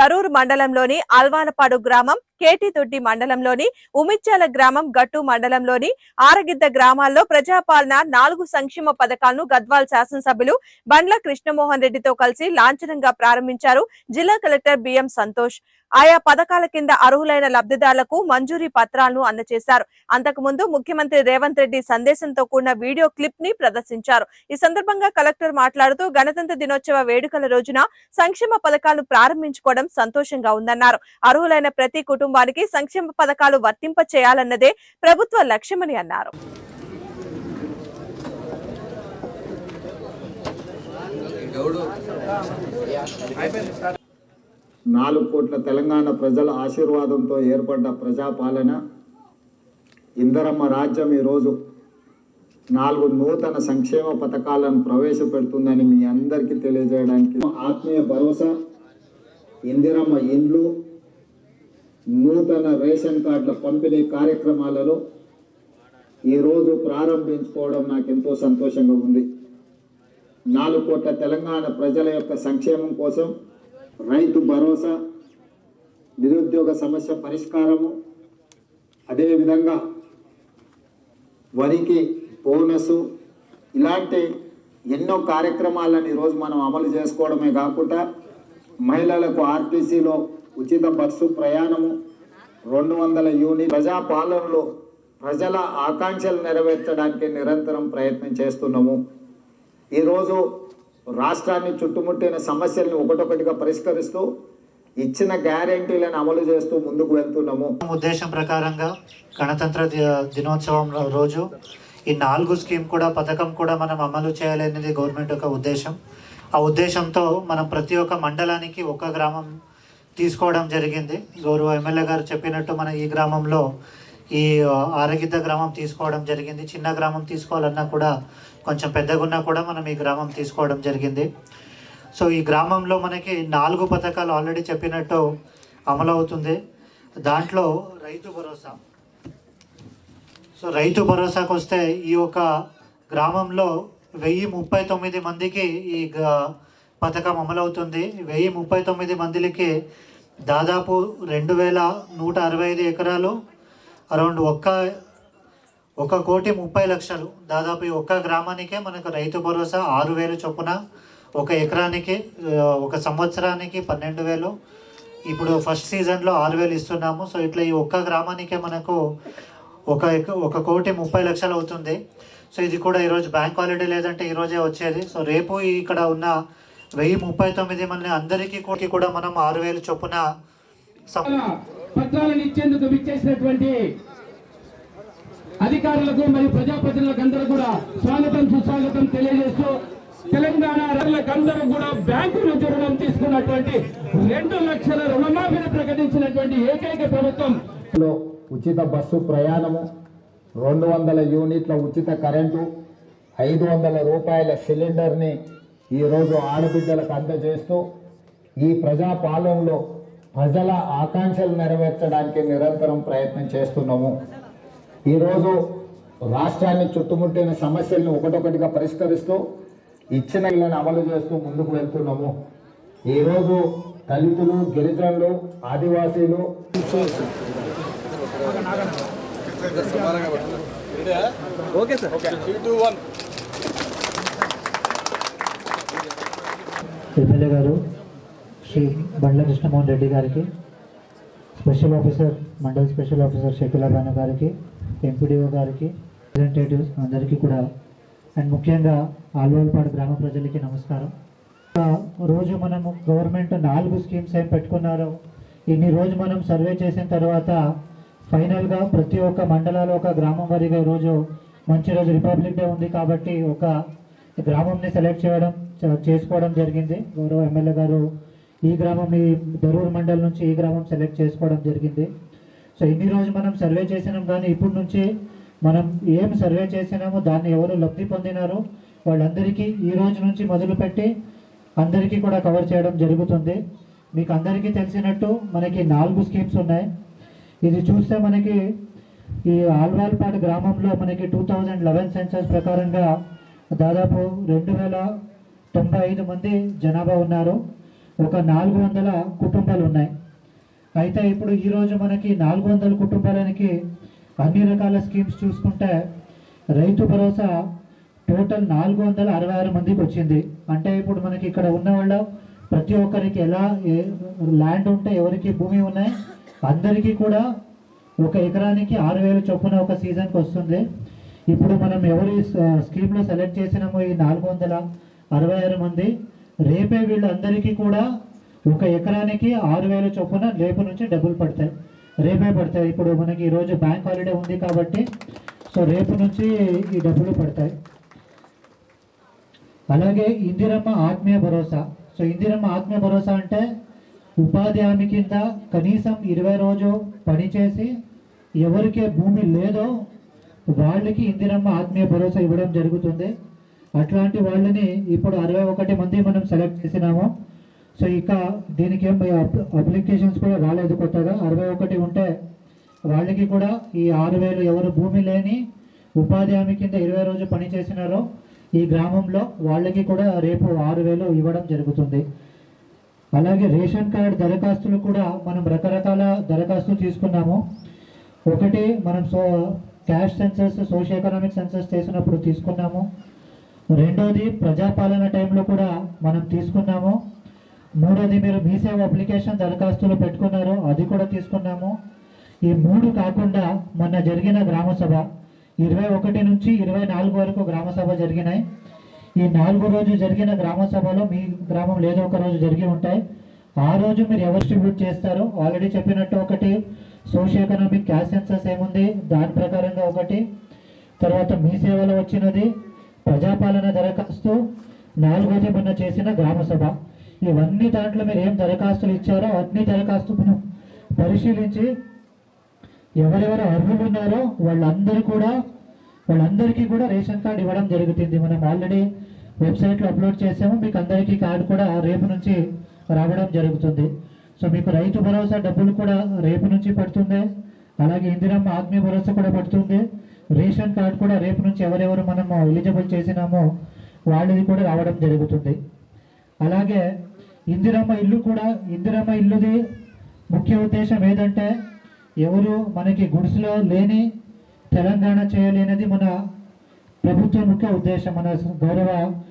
దరూర్ మండలంలోని అల్వానపాడు గ్రామం కేటీదొడ్డి మండలంలోని ఉమిచ్చాల గ్రామం గట్టు మండలంలోని ఆరగిద్ద గ్రామాల్లో ప్రజాపాలన నాలుగు సంక్షేమ పథకాలను గద్వాల్ శాసనసభ్యులు బండ్ల కృష్ణమోహన్ రెడ్డితో కలిసి లాంఛనంగా ప్రారంభించారు జిల్లా కలెక్టర్ బిఎం సంతోష్. ఆయా పథకాల కింద అర్హులైన లబ్ధిదారులకు మంజూరీ పత్రాలను అందజేశారు. అంతకుముందు ముఖ్యమంత్రి రేవంత్ రెడ్డి సందేశంతో కూడిన వీడియో క్లిప్ని ప్రదర్శించారు. ఈ సందర్భంగా కలెక్టర్ మాట్లాడుతూ గణతంత్ర దినోత్సవ వేడుకల రోజున సంక్షేమ పథకాలను ప్రారంభించుకోవడం సంతోషంగా ఉందన్నారు. అర్హులైన ప్రతి కుటుంబానికి సంక్షేమ పథకాలు వర్తింప చేయాలన్నదే ప్రభుత్వ లక్ష్యమని అన్నారు. నాలుగు కోట్ల తెలంగాణ ప్రజల ఆశీర్వాదంతో ఏర్పడ్డ ప్రజాపాలన ఇందరమ్మ రాజ్యం ఈరోజు నాలుగు నూతన సంక్షేమ పథకాలను ప్రవేశపెడుతుందని మీ అందరికీ తెలియజేయడానికి ఆత్మీయ భరోసా ఇందిరమ్మ ఇండ్లు నూతన రేషన్ కార్డుల పంపిణీ కార్యక్రమాలలో ఈరోజు ప్రారంభించుకోవడం నాకు ఎంతో సంతోషంగా ఉంది. నాలుగు కోట్ల తెలంగాణ ప్రజల యొక్క సంక్షేమం కోసం రైతు భరోసా నిరుద్యోగ సమస్య పరిష్కారము అదేవిధంగా వరికి బోనస్ ఇలాంటి ఎన్నో కార్యక్రమాలను ఈరోజు మనం అమలు చేసుకోవడమే కాకుండా మహిళలకు ఆర్టీసీలో ఉచిత బస్సు ప్రయాణము రెండు వందల యూనిట్ ప్రజాపాలనలో ప్రజల ఆకాంక్షలు నెరవేర్చడానికి నిరంతరం ప్రయత్నం చేస్తున్నాము. ఈరోజు రాష్ట్రాన్ని చుట్టుముట్టిన సమస్యలను ఒకటొకటిగా పరిష్కరిస్తూ ఇచ్చిన గ్యారంటీలను అమలు చేస్తూ ముందుకు వెళ్తున్నాము. ఉద్దేశం ప్రకారంగా గణతంత్ర ది- దినోత్సవం రోజు ఈ నాలుగు స్కీమ్ కూడా పథకం కూడా మనం అమలు చేయాలనేది గవర్నమెంట్ యొక్క ఉద్దేశం. ఆ ఉద్దేశంతో మనం ప్రతి ఒక్క మండలానికి ఒక గ్రామం తీసుకోవడం జరిగింది. గౌరవ ఎమ్మెల్యే గారు చెప్పినట్టు మన ఈ గ్రామంలో ఈ ఆరగిద్ద గ్రామం తీసుకోవడం జరిగింది. చిన్న గ్రామం తీసుకోవాలన్నా కూడా కొంచెం పెద్దగా ఉన్నా కూడా మనం ఈ గ్రామం తీసుకోవడం జరిగింది. సో ఈ గ్రామంలో మనకి నాలుగు పథకాలు ఆల్రెడీ చెప్పినట్టు అమలవుతుంది దాంట్లో రైతు భరోసా. సో రైతు భరోసాకు వస్తే ఈ యొక్క గ్రామంలో వెయ్యి ముప్పై తొమ్మిది మందికి ఈ గ- పథకం అమలవుతుంది వెయ్యి ముప్పై తొమ్మిది మందికి దాదాపు రెండు వేల నూట అరవై ఐదు ఎకరాలు అరౌండ్ ఒక్క ఒక కోటి ముప్పై లక్షలు. దాదాపు ఈ ఒక్క గ్రామానికే మనకు రైతు భరోసా ఆరు వేలు చొప్పున ఒక ఎకరానికి ఒక సంవత్సరానికి పన్నెండు వేలు. ఇప్పుడు ఫస్ట్ సీజన్లో ఆరు వేలు ఇస్తున్నాము. సో ఇట్లా ఈ ఒక్క గ్రామానికే మనకు ఒక ఒక కోటి ముప్పై లక్షలు అవుతుంది. సో ఇది కూడా ఈరోజు బ్యాంక్ హాలిడే లేదంటే ఈరోజే వచ్చేది. సో రేపు ఇక్కడ ఉన్న వెయ్యి ముప్పై తొమ్మిది మంది అందరికీ కూడా- కూడా మనం ఆరు వేలు చొప్పున పత్రాలను ఇచ్చేందుకు విచ్చేసినటువంటి అధికారులకు మరియు ప్రజాప్రతినిధులకు అందరూ కూడా స్వాగతం సుస్వాగతం తెలియజేస్తూ తెలంగాణ రైతులకు అందరూ కూడా బ్యాంకు నుంచి రుణం తీసుకున్నటువంటి రెండు లక్షల రుణమాఫీని ప్రకటించినటువంటి ఏకైక ప్రభుత్వం. ఉచిత బస్సు ప్రయాణము రెండు వందల యూనిట్ల ఉచిత కరెంటు ఐదు వందల రూపాయల సిలిండర్ని ఈరోజు ఆడబిడ్డలకు అందజేస్తూ ఈ ప్రజాపాలనలో ప్రజల ఆకాంక్షలు నెరవేర్చడానికి నిరంతరం ప్రయత్నం చేస్తున్నాము. ఈరోజు రాష్ట్రాన్ని చుట్టుముట్టిన సమస్యలను ఒకటొకటిగా పరిష్కరిస్తూ ఇచ్చిన ఇళ్ళను అమలు చేస్తూ ముందుకు వెళ్తున్నాము. ఈరోజు దళితులు గిరిజనులు ఆదివాసీలు ఎమ్మెల్యే గారు శ్రీ బండ్ల కృష్ణమోహన్ రెడ్డి గారికి special officer mandal special officer Shakeela Banu గారికి ఎంపీడీఓ గారికి రిప్రజెంటేటివ్స్ అందరికీ కూడా. అండ్ ముఖ్యంగా ఆల్వాల్పాడు గ్రామ ప్రజలకి నమస్కారం. రోజు మనము గవర్నమెంట్ నాలుగు స్కీమ్స్ ఏం పెట్టుకున్నారో ఇన్ని రోజు మనం సర్వే చేసిన తర్వాత ఫైనల్గా ప్రతి ఒక్క మండలాలు ఒక గ్రామం వారిగా ఈరోజు మంచి రోజు రిపబ్లిక్ డే ఉంది కాబట్టి ఒక గ్రామంని సెలెక్ట్ చేయడం చ- చేసుకోవడం జరిగింది. గౌరవ ఎమ్మెల్యే గారు ఈ గ్రామం ఈ దరూర్ మండల్ నుంచి ఈ గ్రామం సెలెక్ట్ చేసుకోవడం జరిగింది. సో ఇన్ని రోజు మనం సర్వే చేసినాం కానీ ఇప్పటి నుంచి మనం ఏం సర్వే చేసినామో దాన్ని ఎవరు లబ్ధి పొందినారో వాళ్ళందరికీ ఈ రోజు నుంచి మొదలుపెట్టి అందరికీ కూడా కవర్ చేయడం జరుగుతుంది. మీకు అందరికీ తెలిసినట్టు మనకి నాలుగు స్కీమ్స్ ఉన్నాయి. ఇది చూస్తే మనకి ఈ ఆల్వాల్పాడు గ్రామంలో మనకి టూ థౌజండ్ లెవెన్ సెన్సస్ ప్రకారంగా దాదాపు రెండు వేల తొంభై ఐదు మంది జనాభా ఉన్నారు. ఒక నాలుగు వందల కుటుంబాలు ఉన్నాయి. అయితే ఇప్పుడు ఈరోజు మనకి నాలుగు వందల కుటుంబాలకి అన్ని రకాల స్కీమ్స్ చూసుకుంటే రైతు భరోసా టోటల్ నాలుగు వందల అరవై ఆరు మందికి వచ్చింది. అంటే ఇప్పుడు మనకి ఇక్కడ ఉన్న వాళ్ళ ప్రతి ఒక్కరికి ఎలా ల్యాండ్ ఉంటే ఎవరికి భూమి ఉన్నాయి? అందరికీ కూడా ఒక ఎకరానికి ఆరు వేలు చొప్పున ఒక సీజన్కి వస్తుంది. ఇప్పుడు మనం ఎవరి స్కీమ్లో సెలెక్ట్ చేసినామో ఈ నాలుగు వందల అరవై ఆరు మంది రేపే వీళ్ళందరికీ కూడా ఒక ఎకరానికి ఆరు వేల చొప్పున రేపు నుంచి డబ్బులు పడతాయి. రేపే పడతాయి. ఇప్పుడు మనకి ఈరోజు బ్యాంక్ హాలిడే ఉంది కాబట్టి సో రేపు నుంచి ఈ డబ్బులు పడతాయి. అలాగే ఇందిరమ్మ ఆత్మీయ భరోసా. సో ఇందిరమ్మ ఆత్మీయ భరోసా అంటే ఉపాధి హామీ కింద కనీసం ఇరవై రోజు పనిచేసి ఎవరికి భూమి లేదో వాళ్ళకి ఇందిరమ్మ ఆత్మీయ భరోసా ఇవ్వడం జరుగుతుంది. అట్లాంటి వాళ్ళని ఇప్పుడు అరవై ఒకటి మంది మనం సెలెక్ట్ చేసినాము. సో ఇక దీనికి ఏం అప్లికేషన్స్ కూడా రాలేదు కొత్తగా. అరవై ఒకటి ఉంటే వాళ్ళకి కూడా ఈ ఆరు వేలు ఎవరు భూమి లేని ఉపాధి హామీ కింద ఇరవై రోజు పని చేసినారో ఈ గ్రామంలో వాళ్ళకి కూడా రేపు ఆరు వేలు ఇవ్వడం జరుగుతుంది. అలాగే రేషన్ కార్డ్ దరఖాస్తులు కూడా మనం రకరకాల దరఖాస్తులు తీసుకున్నాము. ఒకటి మనం so caste census socio economic census చేసినప్పుడు తీసుకున్నాము. రెండోది ప్రజాపాలన టైంలో కూడా మనం తీసుకున్నాము. మూడోది మీరు మీసేవ అప్లికేషన్ దరఖాస్తులు పెట్టుకున్నారు అది కూడా తీసుకున్నాము. ఈ మూడు కాకుండా మొన్న జరిగిన గ్రామసభ ఇరవై ఒకటి నుంచి ఇరవై నాలుగు వరకు గ్రామసభ జరిగినాయి. ఈ నాలుగు రోజు జరిగిన గ్రామసభలో మీ గ్రామం లేదో ఒక రోజు జరిగి ఉంటాయి. ఆ రోజు మీరు ఎవరు డిస్ట్రిబ్యూట్ చేస్తారో ఆల్రెడీ చెప్పినట్టు ఒకటి సోషియో ఎకనామిక్ క్యాష్ సెన్సస్ ఏముంది దాని ప్రకారంగా ఒకటి తర్వాత మీ సేవలో వచ్చినది ప్రజాపాలన దరఖాస్తు నాలుగో మొన్న చేసిన గ్రామ సభ. ఇవన్నీ దాంట్లో మీరు ఏం దరఖాస్తులు ఇచ్చారో అన్ని దరఖాస్తును పరిశీలించి ఎవరెవరు అర్హులు ఉన్నారో వాళ్ళందరూ కూడా వాళ్ళందరికీ కూడా రేషన్ కార్డు ఇవ్వడం జరుగుతుంది. మనం ఆల్రెడీ వెబ్సైట్లో అప్లోడ్ చేసాము. మీకు అందరికీ కార్డు కూడా రేపు నుంచి రావడం జరుగుతుంది. సో మీకు రైతు భరోసా డబ్బులు కూడా రేపు నుంచి పడుతుంది అలాగే ఇందిరమ్మ ఆత్మీయ భరోసా కూడా పడుతుంది రేషన్ కార్డు కూడా రేపు నుంచి ఎవరెవరు మనము ఎలిజిబుల్ చేసినామో వాళ్ళది కూడా రావడం జరుగుతుంది. అలాగే ఇందిరమ్మ ఇల్లు కూడా ఇందిరమ్మ ఇల్లుది ముఖ్య ఉద్దేశం ఏదంటే ఎవరు మనకి గుడిసెలో లేని తెలంగాణ చేయలేనిది మన ప్రభుత్వ ముఖ్య ఉద్దేశం మన గౌరవ